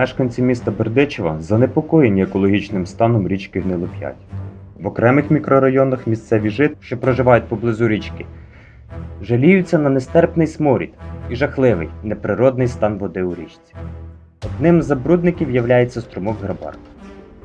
Мешканці міста Бердичева занепокоєні екологічним станом річки Гнилоп'ять. В окремих мікрорайонах місцеві жителі, що проживають поблизу річки, жаліються на нестерпний сморід і жахливий неприродний стан води у річці. Одним з забрудників являється струмок Грабарка.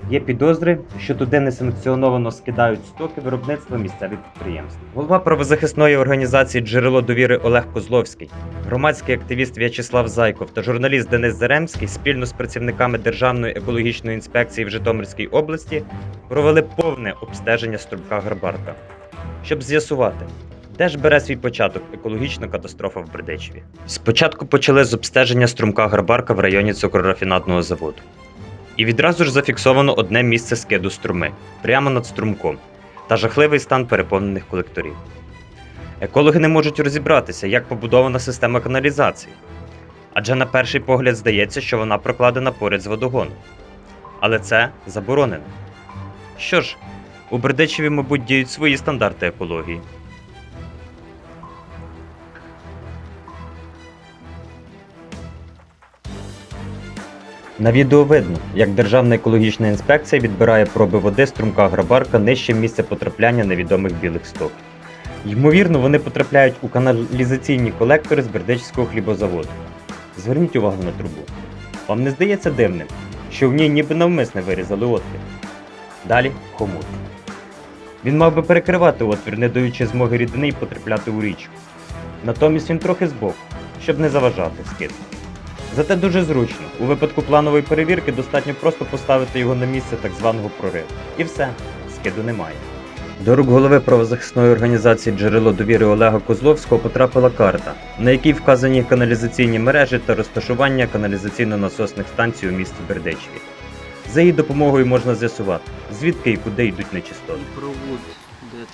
Є підозри, що туди несанкціоновано скидають стоки виробництва місцевих підприємств. Голова правозахисної організації Джерело довіри Олег Козловський, громадський активіст В'ячеслав Зайков та журналіст Денис Заремський спільно з працівниками Державної екологічної інспекції в Житомирській області провели повне обстеження струмка Грабарка, щоб з'ясувати, де ж бере свій початок екологічна катастрофа в Бердичеві. Спочатку почали з обстеження струмка Грабарка в районі цукрорафінатного заводу. І відразу ж зафіксовано одне місце скиду струми прямо над струмком та жахливий стан переповнених колекторів. Екологи не можуть розібратися, як побудована система каналізації, адже на перший погляд здається, що вона прокладена поряд з водогоном. Але це заборонено. Що ж, у Бердичеві, мабуть, діють свої стандарти екології. На відео видно, як Державна екологічна інспекція відбирає проби води струмка Грабарка нижче місця потрапляння невідомих білих стоків. Ймовірно, вони потрапляють у каналізаційні колектори з Бердичівського хлібозаводу. Зверніть увагу на трубу. Вам не здається дивним, що в ній ніби навмисне вирізали отвір. Далі хомут. Він мав би перекривати отвір, не даючи змоги рідини й потрапляти у річку. Натомість він трохи збоку, щоб не заважати скид. Зате дуже зручно. У випадку планової перевірки достатньо просто поставити його на місце так званого прориву. І все, скиду немає. До рук голови правозахисної організації Джерело довіри Олега Козловського потрапила карта, на якій вказані каналізаційні мережі та розташування каналізаційно-насосних станцій у місті Бердичеві. За її допомогою можна з'ясувати, звідки і куди йдуть нечистоти.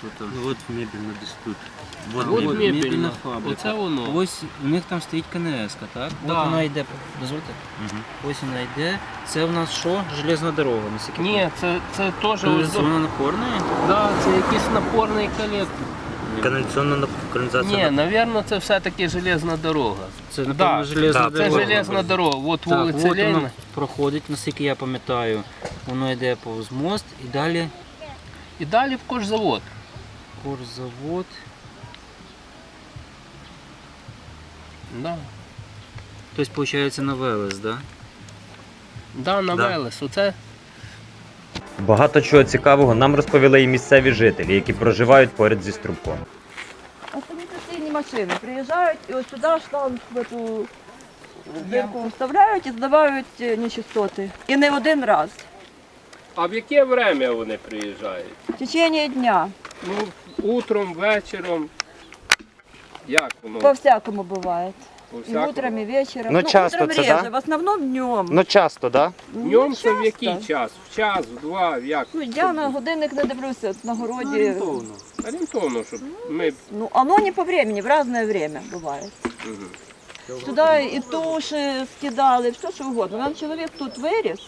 Тут? Ну, от мебельно десь тут. Вот, Вот мебельна. мебельна фабрика. Оце воно. Ось у них там стоїть КНС, так? Да. От вона йде, дозвольте. Ось вона йде. Це в нас що? Железна дорога, наскільки Ні, це, це теж Це ось- вона напорна? да, це якийсь напорний колектор. Каналізаційна каналізація. Ні, напевно, це все-таки железна дорога. Це, напевно, Да, железна да, Це дорога. железна дорога. От Так, вулиця от Леніна. вона проходить, наскільки я пам'ятаю. Воно йде повз мост і далі І далі в кожзавод. Корзавод. Да. Тобто, виходить, на Велес, так? Да? Да, на Да. Велес. Оце Багато чого цікавого нам розповіли і місцеві жителі, які проживають поряд зі струмком. Санітаційні машини приїжджають і ось сюди шланг в эту дірку вставляють і здавають е, нечистоти. І не один раз. А в яке время вони приїжджають? В течение дня. Ну, утром, вечором. Як воно? По всякому буває. По І утром, і вечором. Ну, часто утром це, реже, да? в основному днем. Ну часто, так? Ну, Днем це в який час? В час, в два, в як? Ну, я на годинник не дивлюся от на городі. Орієнтовно, щоб ми... Ну, оно не по времени, в разное время буває. Мгм. Сюди і туші скидали, все що угодно. Нам чоловік тут виріс,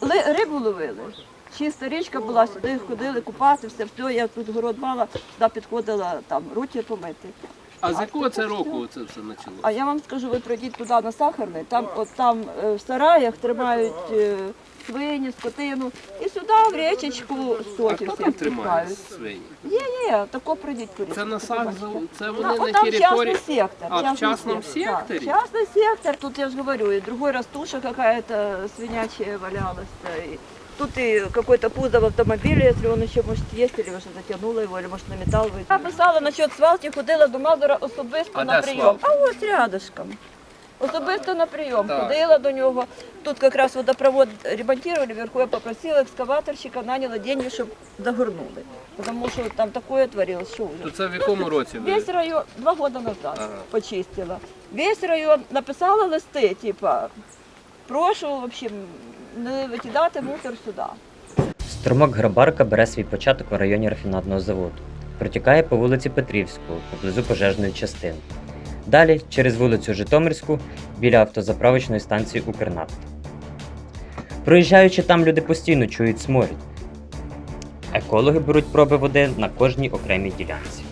ли- рибу ловили Чиста річка була, сюди ходили купати, все, все, я тут город мала, сюди підходила там руки помити. А з А якого це це все. року це все почалося? А я вам скажу, ви прийдіть туди на сахарний, там от там е, в сараях тримають е, свині, скотину, і сюди в річечку А соки хто всі там тримає впускають. свині? Є, є, тако прийдіть по Це на річці, сад, побачите. це На, вони на от там території... частный сектор. А, в частный частном сектор, да. секторе? частный сектор, тут я же говорю, и другой раз туша какая-то свинячая валялась. Тут и какой-то кузов автомобиля, если он еще, может, есть, или уже затянуло его, или, может, на металл вийде. Я писала насчет свалки, ходила до Мазура особисто А на де прийом. свалка? А ось рядышком. Особисто на прийом. Так. Ходила до нього. Тут якраз водопровод ремонтировали, вверху я попросила екскаваторщика, наняла деньги, щоб загорнули. Тому що там таке творилось, що вже. То це в якому році ви? Весь район два года назад Ага. почистила. Весь район написала листи, типа, прошу, в общем, не викидати мусор сюди. Струмок Грабарка бере свій початок в районі рафінадного заводу. Протікає по вулиці Петрівського, поблизу пожежної частини. Далі через вулицю Житомирську біля автозаправочної станції Укрнафта. Проїжджаючи там, люди постійно чують сморід. Екологи беруть проби води на кожній окремій ділянці.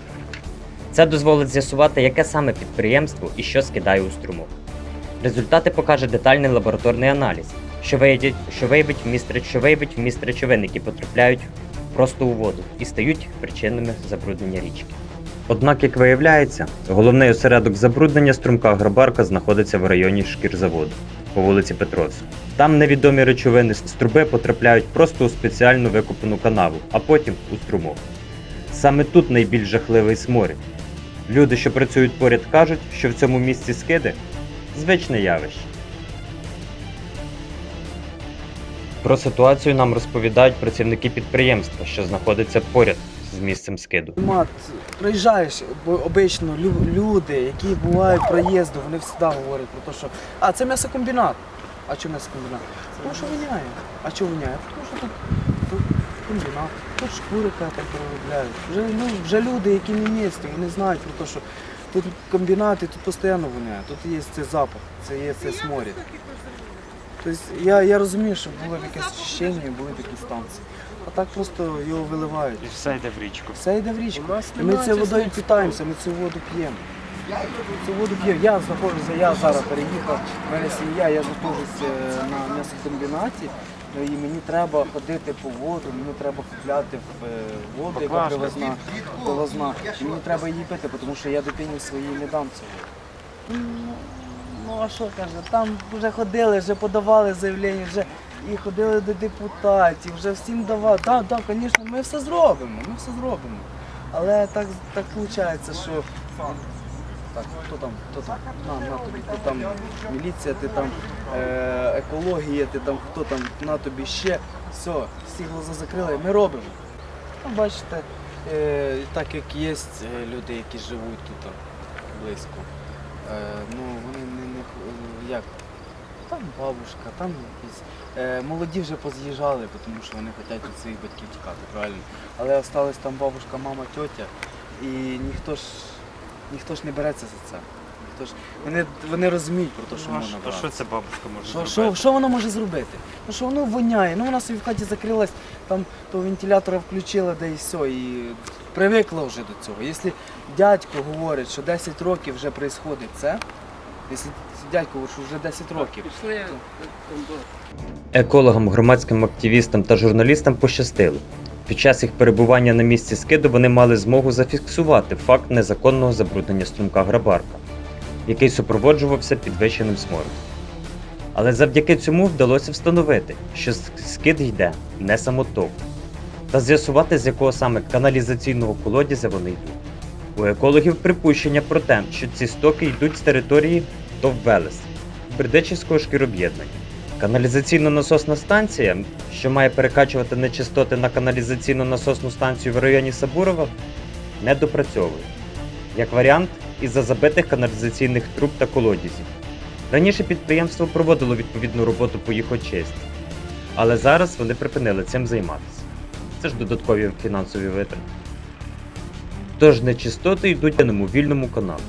Це дозволить з'ясувати, яке саме підприємство і що скидає у струмок. Результати покаже детальний лабораторний аналіз, що виявить, що виявить вміст, реч- що виявить вміст речовин, які потрапляють просто у воду і стають причинами забруднення річки. Однак, як виявляється, головний осередок забруднення струмка Грабарка знаходиться в районі шкірзаводу по вулиці Петровська. Там невідомі речовини з труби потрапляють просто у спеціально викопану канаву, а потім у струмок. Саме тут найбільш жахливий сморід. Люди, що працюють поряд, кажуть, що в цьому місці скиди звичне явище. Про ситуацію нам розповідають працівники підприємства, що знаходиться поряд з місцем скиду. Мат, приїжджаєш, бо обично лю- люди, які бувають проїзду, вони завжди говорять про те, що а це м'ясокомбінат. А чому м'ясокомбінат? Тому що воняє. А чого воняє? Тому що тут, тут комбінат, тут шкурика там переробляють. Вже, ну, вже люди, які не місті, вони знають про те, що тут комбінат і тут постійно воняє. Тут є цей запах, це є цей сморід. Тобто я, я розумію, що було якесь очищення, були такі станції. А так просто його виливають. І все йде в річку. Все йде в річку. І ми цією водою питаємося, ми цю воду п'ємо. Цю воду п'ємо. Я знаходжуся, я зараз переїхав, в мене сім'я, я знаходжусь е, на м'ясокомбінаті. ну, І мені треба ходити по воду, мені треба купляти в е, воду, яка привозна, привозна. І мені треба її пити, тому що я дитині своїй не дам цього. Ну, а що каже, там вже ходили, вже подавали заявлення, вже і ходили до депутатів, вже всім давали. Так, так, звісно, ми все зробимо, ми все зробимо. Але так, так виходить, що так, хто там, хто там, на, на тобі, ти там міліція, ти там е, екологія, ти там хто там, на тобі ще, все, всі глаза закрили, ми робимо. Ну, бачите, е, так як є е, люди, які живуть тут близько, ну вони не, не е, як, там бабушка, там якісь. Е, молоді вже поз'їжджали, тому що вони хочуть від своїх батьків тікати, правильно. Але осталась там бабушка, мама, тьотя, і ніхто ж ніхто ж не береться за це. Ніхто ж, вони, вони розуміють про те, що можна брати. це бабушка може Що, що, що вона може зробити? Ну що воно воняє, ну вона собі в хаті закрилась, там того вентилятора включила, де і все, і привикла вже до цього. Якщо дядько говорить, що 10 років вже відбувається це, якщо дядько говорить, що вже 10 років, Екологам, громадським активістам та журналістам пощастило. Під час їх перебування на місці скиду вони мали змогу зафіксувати факт незаконного забруднення струмка Грабарка, який супроводжувався підвищеним смородом. Але завдяки цьому вдалося встановити, що скид йде не самоток, та з'ясувати, з якого саме каналізаційного колодязя вони йдуть. У екологів припущення про те, що ці стоки йдуть з території ТОВ Велес, Бердичівського шкіроб'єднання. Каналізаційно-насосна станція, що має перекачувати нечистоти на каналізаційно-насосну станцію в районі Сабурова, не допрацьовує. Як варіант, із-за забитих каналізаційних труб та колодязів. Раніше підприємство проводило відповідну роботу по їх очисті, але зараз вони припинили цим займатися. Це ж додаткові фінансові витрати. Тож нечистоти йдуть одному вільному каналу.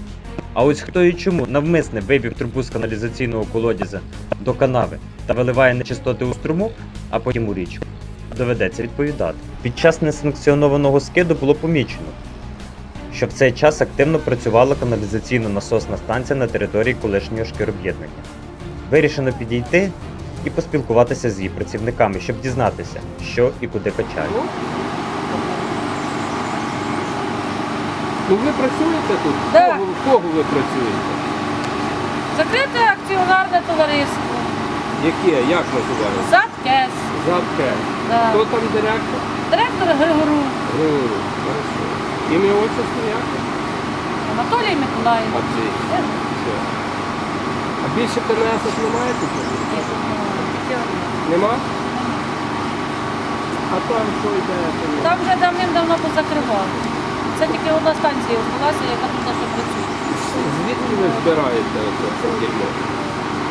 А ось хто і чому навмисне вивів трубу з каналізаційного колодязя до канави та виливає нечистоти у струмок, а потім у річку, доведеться відповідати. Під час несанкціонованого скиду було помічено, що в цей час активно працювала каналізаційно-насосна станція на території колишнього шкіроб'єднання. Вирішено підійти і поспілкуватися з її працівниками, щоб дізнатися, що і куди качають. Ну ви працюєте тут? Да. Кого, кого ви працюєте? Закрите акціонарне товариство. Яке? Як називається? ЗАТКЕС. Задке. Хто там директор? Директор Григорій. Хорошо. Ім'я отчество як? Анатолій Миколаївич. Оці. Все. А більше ТНС немає тут? Нема? А там що йде? Там вже давним-давно позакривали. Це тільки одна станція осталася, яка тут ще працює. Звідки ви збираєте оце це дерьмо?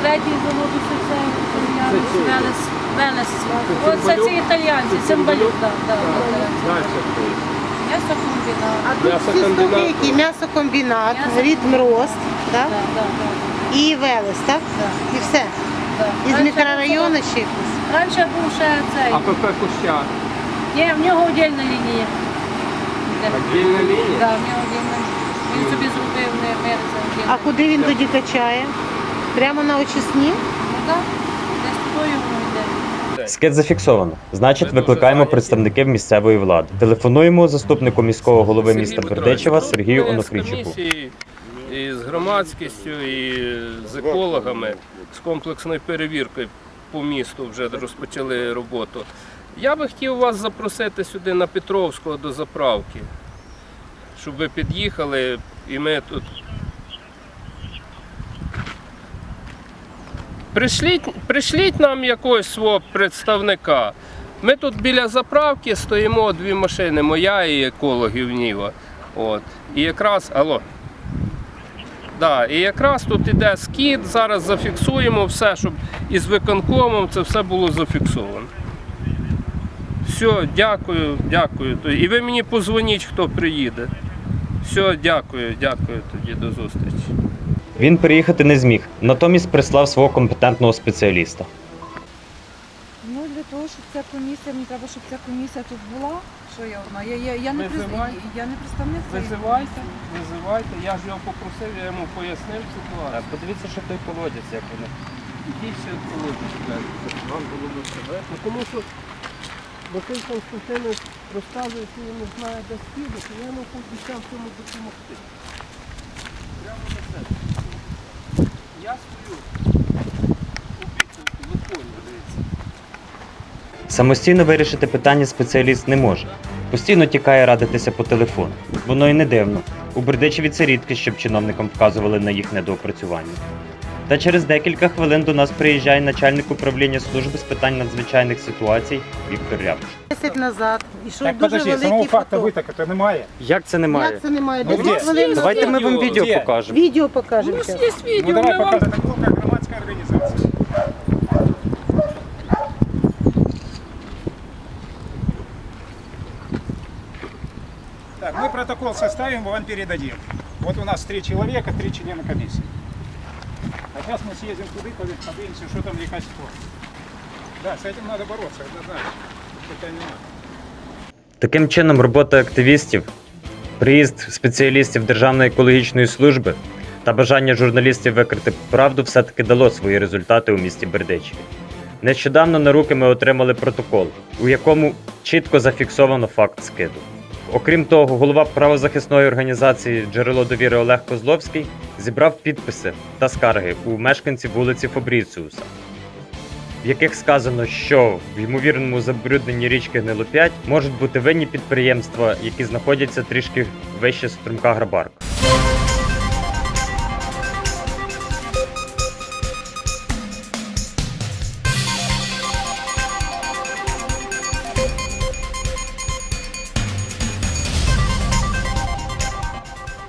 Третій завод усе це італіянець, Це? Велес. Велес. Оце ці італіянці, Це Цимбалюк, так. Да, да, да. Далі хто? М'ясокомбінат. А тут всі М'ясокомбінат. м'ясокомбінат, М'ясо- ритм рост, так? Да, да, да, і Велес, так? да, І все. Да. Із мікрорайону ще якось. Раніше був ще цей. АПП Кущак. Ні, в нього отдельна лінія. Отдільна лінія? Да, в нього отдельна. Він собі зробив не мер А куди він тоді качає? Прямо на очисні? Ну так, Десь тою йде. Скид зафіксовано. Значить, викликаємо представників місцевої влади. Телефонуємо заступнику міського голови міста Бердичева Сергію з комісією, І з громадськістю, і з екологами, з комплексною перевіркою по місту вже розпочали роботу. Я би хотів вас запросити сюди на Петровського до заправки, щоб ви під'їхали і ми тут. Пришліть, пришліть нам якогось свого представника. Ми тут біля заправки стоїмо дві машини, моя і екологів Ніва. От. І якраз, алло. Да, і якраз тут іде скид, зараз зафіксуємо все, щоб із виконкомом це все було зафіксовано. Все, дякую, дякую. І ви мені позвоніть, хто приїде. Все, дякую, дякую тоді до зустрічі. Він приїхати не зміг, натомість прислав свого компетентного спеціаліста. Того, щоб ця комісія, мені треба, щоб ця комісія тут була. Що я одна? Я, я, я, не, приз- Визивай. я не представник цієї Визивайте, визивайте. Я ж його попросив, я йому пояснив ситуацію. Подивіться, що той колодязь, як воно. Ідіть ще колодязь, вам було б себе. Ну, тому що Василь Константинович розказує, що він не знає, де скиди, то я йому пообіцяв цьому допомогти. Прямо на себе. Я свою обіцянку виконую, дивіться. Самостійно вирішити питання спеціаліст не може. Постійно тікає радитися по телефону. Воно і не дивно. У Бердичеві це рідкість, щоб чиновникам вказували на їх недоопрацювання. Та через декілька хвилин до нас приїжджає начальник управління служби з питань надзвичайних ситуацій Віктор Рябуш. 10 назад. Ішов Так, дуже подожди, самого великий факту поток. витоку немає. Як це Як це немає? Ну, 10 де? хвилин Давайте ми вам відео Де? покажемо. Відео покажемо. У нас зараз. є Ну відео, давай ми вам показывай, это было как громадская протокол составим, мы вам передадим. Вот у нас три человека, три члена комиссии. А сейчас мы съездим туда, подивимся, что там яка ситуация. Да, с этим надо бороться, однозначно. Питань нема. Таким чином, робота активістів, приїзд спеціалістів Державної екологічної служби та бажання журналістів викрити правду все-таки дало свої результати у місті Бердичеві. Нещодавно на руки ми отримали протокол, у якому чітко зафіксовано факт скиду. Окрім того, голова правозахисної організації Джерело довіри Олег Козловський зібрав підписи та скарги у мешканців вулиці Фабріціуса, в яких сказано, що в ймовірному забрудненні річки Гнилоп'ять можуть бути винні підприємства, які знаходяться трішки вище струмка Грабарка.